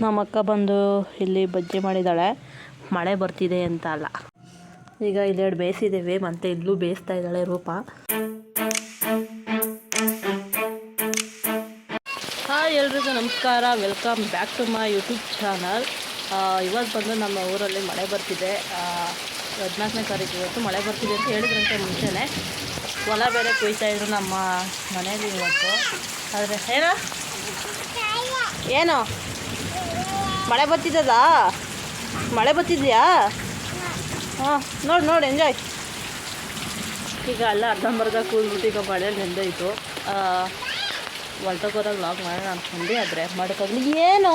ನಮ್ಮ ಅಕ್ಕ ಬಂದು ಇಲ್ಲಿ ಬಜ್ಜಿ ಮಾಡಿದ್ದಾಳೆ ಮಳೆ ಬರ್ತಿದೆ ಅಂತ ಅಲ್ಲ. ಈಗ ಇಲ್ಲೆರಡು ಬೇಯಿಸಿದ್ದೇವೆ ಮತ್ತೆ ಇಲ್ಲೂ ಬೇಯಿಸ್ತಾ ಇದ್ದಾಳೆ ರೂಪ. ಹಾಯ್ ಎಲ್ರಿಗೂ ನಮಸ್ಕಾರ. Welcome back to my YouTube channel ಇವತ್ತು ಬಂದು ನಮ್ಮ ಊರಲ್ಲಿ ಮಳೆ ಬರ್ತಿದೆ. ಹದಿನಾಲ್ಕನೇ ತಾರೀಕು ಇವತ್ತು ಮಳೆ ಬರ್ತಿದೆ ಅಂತ ಹೇಳಿದ್ರಂತೆ ಮುಂಚೆನೆ. ಹೊಲ ಬೇರೆ ಕೊಯ್ತಾ ಇದ್ರು ನಮ್ಮ ಮನೇಲಿ ಇವತ್ತು. ಆದರೆ, ಏನೋ? ಏನು? ಮಳೆ ಬತ್ತಿದ್ದದ ಮಳೆ ಬತ್ತಿದ್ಯಾ ಹಾಂ ನೋಡಿ ನೋಡಿ ಎಂಜಾಯ್ ಈಗ ಅಲ್ಲ ಅರ್ಧಂಬರ್ಧ ಕೂಲ್ಬಿಟ್ಟು ಈಗ ಮಳೆಯಲ್ಲಿ ನೆಂದೋಯ್ತು ಹೊಲ್ಟೋಗೋದಾಗ ವ್ಲಾಗ್ ಮಾಡೋಣ ಅಂದ್ಕೊಂಡು ಆದರೆ ಮಾಡೋಕ್ಕಾಗಲಿ ಏನು?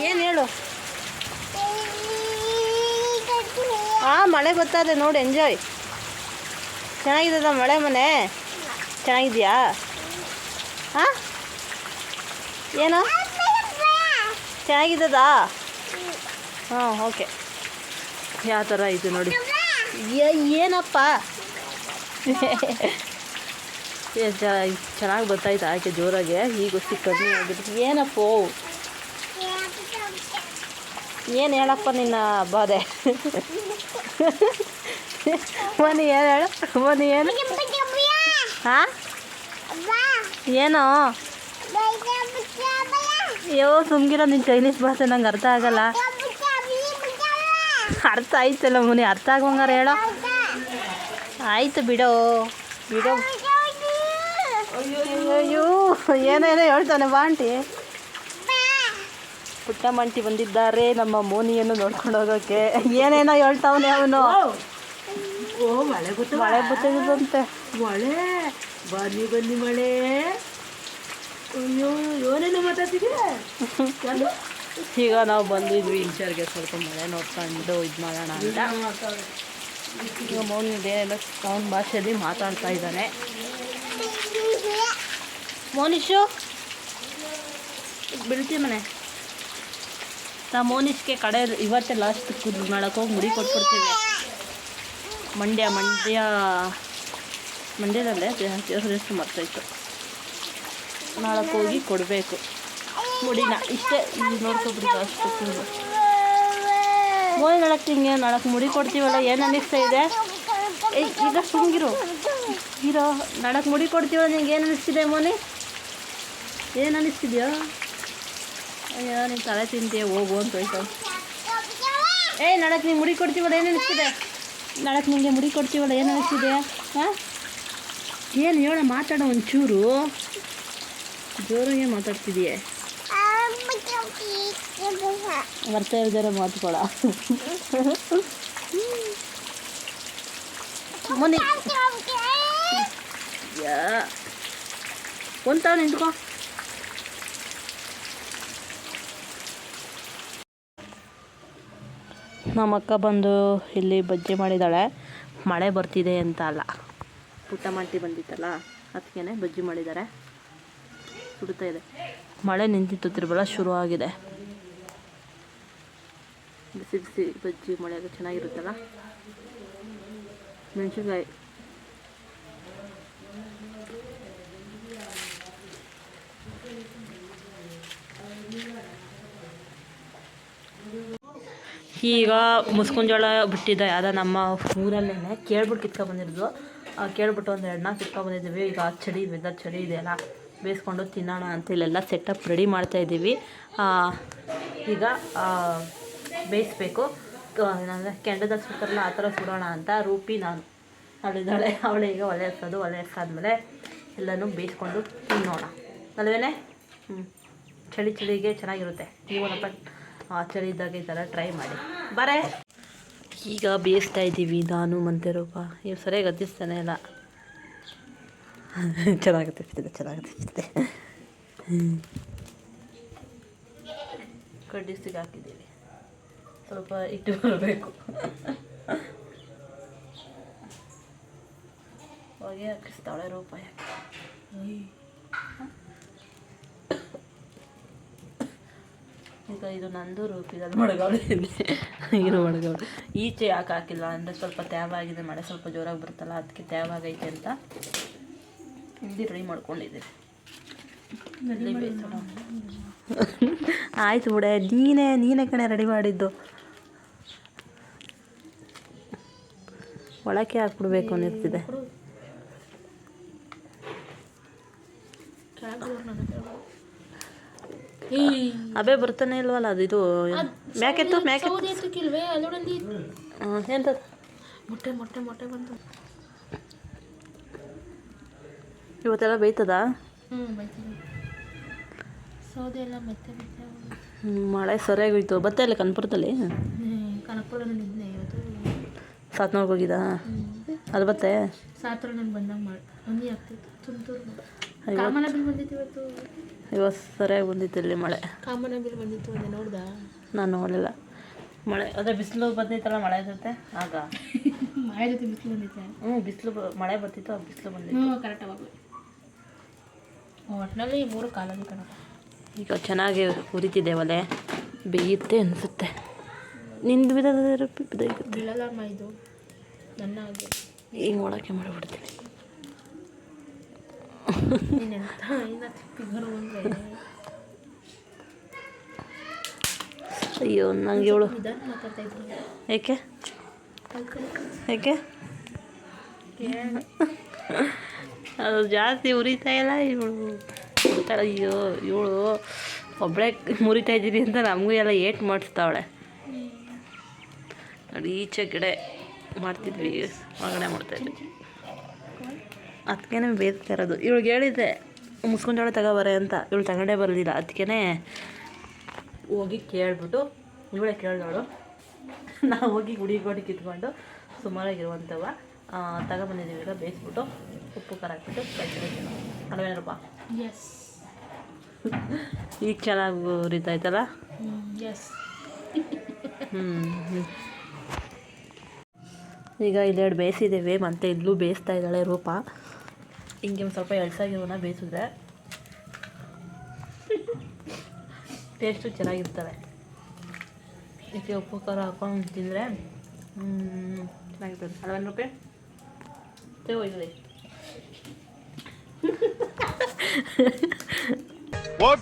ಏನು ಹೇಳು? ಹಾಂ ಮಳೆ ಗೊತ್ತಾದೆ ನೋಡಿ ಎಂಜಾಯ್ ಚೆನ್ನಾಗಿದ್ದದ ಮಳೆ ಮನೆ? ಚೆನ್ನಾಗಿದೆಯಾ? ಹಾಂ ಏನು? ಚೆನ್ನಾಗಿದ್ದದಾ? ಹಾಂ ಓಕೆ. ಯಾವ ಥರ ಇದು ನೋಡಿ. ಏ- ಏನಪ್ಪ? ಚೆನ್ನಾಗಿ ಬರ್ತಾಯ್ತು ಆಕೆ ಜೋರಾಗೆ. ಈಗ ಕಮ್ಮಿ ಆಗಿಬಿಟ್ಟು. ಏನಪ್ಪೋ? ಏನು ಹೇಳಪ್ಪ ನಿನ್ನ ಬಾಧೆ? ಮನಿ ಏನು ಹೇಳು? ಮನಿ ಏನು? ಹಾಂ ಏನೋ? ಅಯ್ಯೋ ಸುಮ್ಗಿರೋ ನಿನ್ನ ಚೈನೀಸ್ ಭಾಷೆ ನಂಗೆ ಅರ್ಥ ಆಗಲ್ಲ. ಅರ್ಥ ಆಯ್ತಲ್ಲ ಮುನಿ ಅರ್ಥ ಆಗೋಂಗಾರ ಹೇಳೋ. ಆಯ್ತು ಬಿಡೋ ಬಿಡೋ. ಅಯ್ಯೋ ಏನೇನೋ ಹೇಳ್ತಾನೆ ಬಾಂಟಿ ಪುಟ್ಟಮ್ಮಂಟಿ ಬಂದಿದ್ದಾರೆ ನಮ್ಮ ಮೋನಿಯನ್ನು ನೋಡ್ಕೊಂಡು ಹೋಗೋಕ್ಕೆ ಏನೇನೋ ಹೇಳ್ತಾವನೆ ಅವನು. ಮಳೆ ಗೊತ್ತ ಮಳೆ ಮಳೆ ಬನ್ನಿ ಬನ್ನಿ ಮಳೆ. ಈಗ ನಾವು ಬಂದಿದ್ವಿ ಇಂಚರ್ಗೆ ಸ್ವಲ್ಪ ಮಳೆ ನೋಡ್ಕೊಂಡು ಇದು ಮಾಡೋಣ ಅಂತ. ಈಗ ಮೌನಿದೇನೆಲ್ಲ ಅವನ ಭಾಷೆಯಲ್ಲಿ ಮಾತಾಡ್ತಾ ಇದ್ದಾನೆ. ಮೋನಿಶು ಬೀಳ್ತೀವಿ ಮನೆ? ನಾ ಮೋನಿಶ್ಗೆ ಕಡೆ ಇವತ್ತೇ ಲಾಸ್ಟ್ ಕುದ್ದು ಮಾಡಕ್ಕೆ ಹೋಗಿ ಮುಡಿ ಕೊಟ್ಬಿಡ್ತೀವಿ ಮಂಡ್ಯ ಮಂಡ್ಯ ಮಂಡ್ಯದಲ್ಲೇ ಹೆಸರು ಮರ್ತೋಯ್ತು ನಾಳಕ್ಕೆ ಹೋಗಿ ಕೊಡಬೇಕು. ಮುಡಿನ ಇಷ್ಟೇ ನೋಡ್ಕೊಬಿಡಿ ಅಷ್ಟು ಹೋಯ್ ನಾಳಕ್ಕೆ ಹಿಂಗೆ ನಾಳಕ್ಕೆ ಮುಡಿ ಕೊಡ್ತೀವಲ್ಲ, ಏನು ಅನ್ನಿಸ್ತಾ ಇದೆ? ಈಗ ಸುಂಗಿರು ಇರೋ ನಾಳಕ್ಕೆ ಮುಡಿ ಕೊಡ್ತೀವಲ್ಲ, ನಿಂಗೆ ಏನು ಅನ್ನಿಸ್ತಿದೆ ಮೋನಿ? ಏನು ಅನ್ನಿಸ್ತಿದ್ಯೋ ಅಯ್ಯೋ, ನೀನು ತಲೆ ತಿಂತೀಯ, ಹೋಗು ಅಂತ ಹೋಯ್ತು ಏಯ್ ನಾಳಕ್ಕೆ ನೀವು ಮುಡಿ ಕೊಡ್ತೀವಲ್ಲ, ಏನು ಅನ್ನಿಸ್ತಿದೆ ನಾಳಕ್ಕೆ ನಿಮಗೆ ಮುಡಿ ಕೊಡ್ತೀವಲ್ಲ, ಏನು ಅನ್ನಿಸ್ತಿದೆ ಹಾಂ? ಏನು ಹೇಳ ಮಾತಾಡೋ ಒಂಚೂರು. ಜೋರಾಗೆ ಮಾತಾಡ್ತಿದೀಯ? ಬರ್ತಾ ಇದ್ದಾರೆ ಮಾತುಕೊಳ. ಮೊನ್ನೆ ಯಾ. ಒಂದು ತಾವು ನಿಂತ್ಕೋ. ನಮ್ಮ ಅಕ್ಕ ಬಂದು ಇಲ್ಲಿ ಬಜ್ಜಿ ಮಾಡಿದ್ದಾಳೆ ಮಳೆ ಬರ್ತಿದೆ ಅಂತ ಅಲ್ಲ. ಪುಟ್ಟಮಂಟಿ ಬಂದಿತ್ತಲ್ಲ ಅದಕ್ಕೇ ಬಜ್ಜಿ ಮಾಡಿದ್ದಾರೆ ಸುಡ್ತಾ ಇದೆ. ಮಳೆ ನಿಂತಿತ್ತು ತಿರುಬಲ ಶುರು ಆಗಿದೆ. ಬಿಸಿ ಬಿಸಿ ಬಜ್ಜಿ ಮಳೆಗೆ ಚೆನ್ನಾಗಿರುತ್ತಲ್ಲ? ಮೆಣಸಿನ್ಕಾಯಿ. ಈಗ ಮುಸ್ಕುಂಜೋಳ ಬಿಟ್ಟಿದ್ದ, ಯಾವುದೋ ನಮ್ಮ ಊರಲ್ಲೇನೆ, ಕೇಳ್ಬಿಟ್ಟು ಕಿತ್ಕೊಂಡ್ಬಂದಿರೋದು ಕೇಳ್ಬಿಟ್ಟು ಒಂದು ಎರಡನ್ನ ಕಿತ್ಕೊಂಡು ಬಂದಿದ್ದೀವಿ. ಈಗ ಚಳಿ ವೆದರ್ ಚಳಿ ಇದೆಯಲ್ಲ. ಬೇಯಿಸ್ಕೊಂಡು ತಿನ್ನೋಣ ಅಂತ ಇಲ್ಲೆಲ್ಲ ಸೆಟಪ್ ರೆಡಿ ಮಾಡ್ತಾ ಇದ್ದೀವಿ. ಆ, ಈಗ ಬೇಯಿಸ್ಬೇಕು. ಏನಂದರೆ ಕೆಂಡದಾಗ ಸುಡ್ತಾರಲ್ಲ ಆ ಥರ ಸುಡೋಣ ಅಂತ ರೂಪಿ ನಾನು. ಅವಳಿದ್ದಾಳೆ. ಅವಳು ಈಗ ಒಲೆ ಹಸೋದು ಒಲೆ ಹಸಾದ್ಮೇಲೆ ಎಲ್ಲನೂ ಬೇಯಿಸ್ಕೊಂಡು ತಿನ್ನೋಣ. ಅಲ್ವೇ ಹ್ಞೂ ಚಳಿ ಚಳಿಗೆ ಚೆನ್ನಾಗಿರುತ್ತೆ. ಆ, ಚಳಿ ಇದ್ದಾಗ ಈ ಥರ ಟ್ರೈ ಮಾಡಿ. ಬರೇ! ಈಗ ಬೇಯಿಸ್ತಾ ಇದ್ದೀವಿ ನಾನು ಮಂತೆ ರೂಪ ಇವ್ರು ಸರಿಯಾಗಿ ಹತ್ತಿಸ್ತಾನೆ ಇಲ್ಲ. ಚೆನ್ನಾಗುತ್ತೆ ಚೆನ್ನಾಗುತ್ತೆ ಕಡ್ಡಿಸಿಗೆ ಹಾಕಿದ್ದೀವಿ. ಸ್ವಲ್ಪ ಇಟ್ಟು ಬರಬೇಕು. ಹೊಗೆ ಹಾಕಿಸ್ತಾಳೆ, ರೂಪಾಯಿ ಈಗ ಇದು ನಂದು ರೂಪಿದಲ್ಲಿ ಮಡಗಾವಳಿ ಇರೋ ಮಡಗಾವಳಿ. ಈಚೆ ಯಾಕೆ ಹಾಕಿಲ್ಲ? ಅಂದರೆ ಸ್ವಲ್ಪ ತ್ಯಾವಾಗಿದೆ ಮಳೆ, ಸ್ವಲ್ಪ ಜೋರಾಗಿ ಬರುತ್ತಲ್ಲ, ಅದಕ್ಕೆ ತ್ಯಾವಾಗೈತೆ ಅಂತ. ಇಲ್ಲಿ ರೆಡಿ ಮಾಡ್ಕೊಂಡಿದ್ದೀನಿ. ಆಯ್ತು ಬಿಡೆ ನೀನೇ ನೀನೇ ಕಣೆ ರೆಡಿ ಮಾಡಿದ್ದು. ಒಳಕ್ಕೆ ಹಾಕ್ಬಿಡ್ಬೇಕು ಅನ್ನಿಸ್ತಿದೆ. ಅಬೇ ಬರ್ತಾನೆ ಇಲ್ವಲ್ಲ ಅದು ಇದು ಮ್ಯಾಕೆತ್ತು ಮ್ಯಾಕೆತ್ತು. ಎಂತ ಮೊಟ್ಟೆ ಮೊಟ್ಟೆ ಮೊಟ್ಟೆ ಬಂತು. ಇವತ್ತೆಲ್ಲ ಸರಿಯಾಗಿ ಸೌದೆ ಎಲ್ಲ ಮೆತ್ತೆ ಮೆತ್ತೆ ಮಳೆ ಸರಿಯಾಗಿ ಸರಿಯಾಗೋಯ್ತು. ಬತ್ತೆ ಅಲ್ಲಿ ಕನ್ಪುರದಲ್ಲಿ? ಸಾತ್ನೂರ್ಗೆ ಹೋಗಿದ ಅದು ಬತ್ತೆ? ಸಾತ್ರ ನಾನು ಬಂದಾಗ ಮಾಡಿ ಒಂದೇ ಆಗ್ತಿತ್ತು ತುಂತುರು ಇವತ್ತು ಕಾಮನ ಬಿಲ್ ಬಂದಿತ್ತು ಇವತ್ತು. ಇವತ್ತು ಸರಿಯಾಗಿ ಬಂದಿತ್ತು ಇಲ್ಲಿ ಮಳೆ. ಕಾಮನ ಬಿಲ್ ಬಂದಿತ್ತು ಅದೇ ನೋಡ್ದ? ನಾನು ನೋಡಲಿಲ್ಲ. ಮಳೆ ಅದೇ ಬಿಸಿಲು ಬಂದಿತ್ತಲ್ಲ ಮಳೆ ಜೊತೆ? ಆಗ. ಮಳೆ ಜೊತೆ ಬಿಸಿಲು ಬಂದಿತ್ತು? ಹ್ಞೂ ಬಿಸಿಲು ಮಳೆ ಬರ್ತಿತ್ತು ಬಿಸಿಲು ಬಂದಿತ್ತು. ಕರೆಕ್ಟ್ ಅವಾಗ ಒಟ್ಟಿನಲ್ಲಿ ಮೂರು ಕಾಲಲ್ಲಿ ಕಣ. ಈಗ ಚೆನ್ನಾಗಿ ಉರಿತಿದೆ ಒಲೆ. ಬೇಯುತ್ತೆ ಅನಿಸುತ್ತೆ. ನಿಂದು ಬಿದ್ದದ ಬೀಳಲ್ಲಮ್ಮ ಇದು. ನನ್ನ ಹಾಗೆ. ಈಗ ಒಳಕ್ಕೆ ಮಾಡಿಬಿಡ್ತೀನಿ. ಅಯ್ಯೋ ನಂಗೆ ಇವಳು ಯಾಕೆ ಮಾತಾಡ್ತಾ ಅದು ಜಾಸ್ತಿ ಉರಿತಾ ಇಲ್ಲ, ಇವಳು ಅಯ್ಯೋ, ಇವಳು ಒಬ್ಬಳೆ ಮುರಿತಾ ಇದ್ದೀನಿ ಅಂತ ನಮಗೂ ಎಲ್ಲ ಏಟ್ ಮಾಡಿಸ್ತಾವಳೆ. ನೋಡಿ, ಈಚೆ ಗಿಡ ಮಾಡ್ತಿದ್ವಿ, ಒಳಗಡೆ ಮಾಡ್ತಾಯಿದ್ವಿ ಅದಕ್ಕೇ ಬೇಯಿಸ್ತಾ ಇರೋದು. ಇವಳಿಗೆ ಹೇಳಿದ್ದೆ ಮುಸ್ಕೊಂಡೋಳೆ ತಗೋಬಾರೆ ಅಂತ. ಇವಳು ತಗೊಂಡೇ ಬರಲಿಲ್ಲ. ಅದಕ್ಕೇ ಹೋಗಿ ಕೇಳಿಬಿಟ್ಟು, ಇವಳೇ ಕೇಳಿದವಳು. ನಾವು ಹೋಗಿ ಗುಡಿ ಗೋಡಿ ಕಿತ್ಕೊಂಡು ಸುಮಾರಾಗಿರುವಂಥವ ತಗೊಬಂದಿದ್ದೀವಿ ಈಗ ಬೇಯಿಸ್ಬಿಟ್ಟು ಉಪ್ಪು ಖಾರ ಹಾಕ್ಬಿಟ್ಟು ಅಲ್ವೇನಪ್ಪ ಎಸ್ ಈಗ ಚೆನ್ನಾಗಿ ಉರಿತಾಯ್ತಲ್ಲ? ಎಸ್ ಹ್ಞೂ ಈಗ ಇಲ್ಲೆರಡು ಬೇಯಿಸಿದ್ದೇವೆ ಮತ್ತೆ ಇಲ್ಲೂ ಬೇಯಿಸ್ತಾ ಇದ್ದಾಳೆ ರೂಪ. ಹಿಂಗೆ ಒಂದು ಸ್ವಲ್ಪ ಎಳ್ಸಾಗಿರೋನ ಬೇಯಿಸಿದ್ರೆ ಟೇಸ್ಟು ಚೆನ್ನಾಗಿರ್ತವೆ. ಇದಕ್ಕೆ ಉಪ್ಪು ಖಾರ ಹಾಕೊಂಡು ತಿಂದರೆ ಚೆನ್ನಾಗಿರ್ತದೆ. ಅಲ್ವೇನು ರೂಪಾಯಿ oj, oj. Vår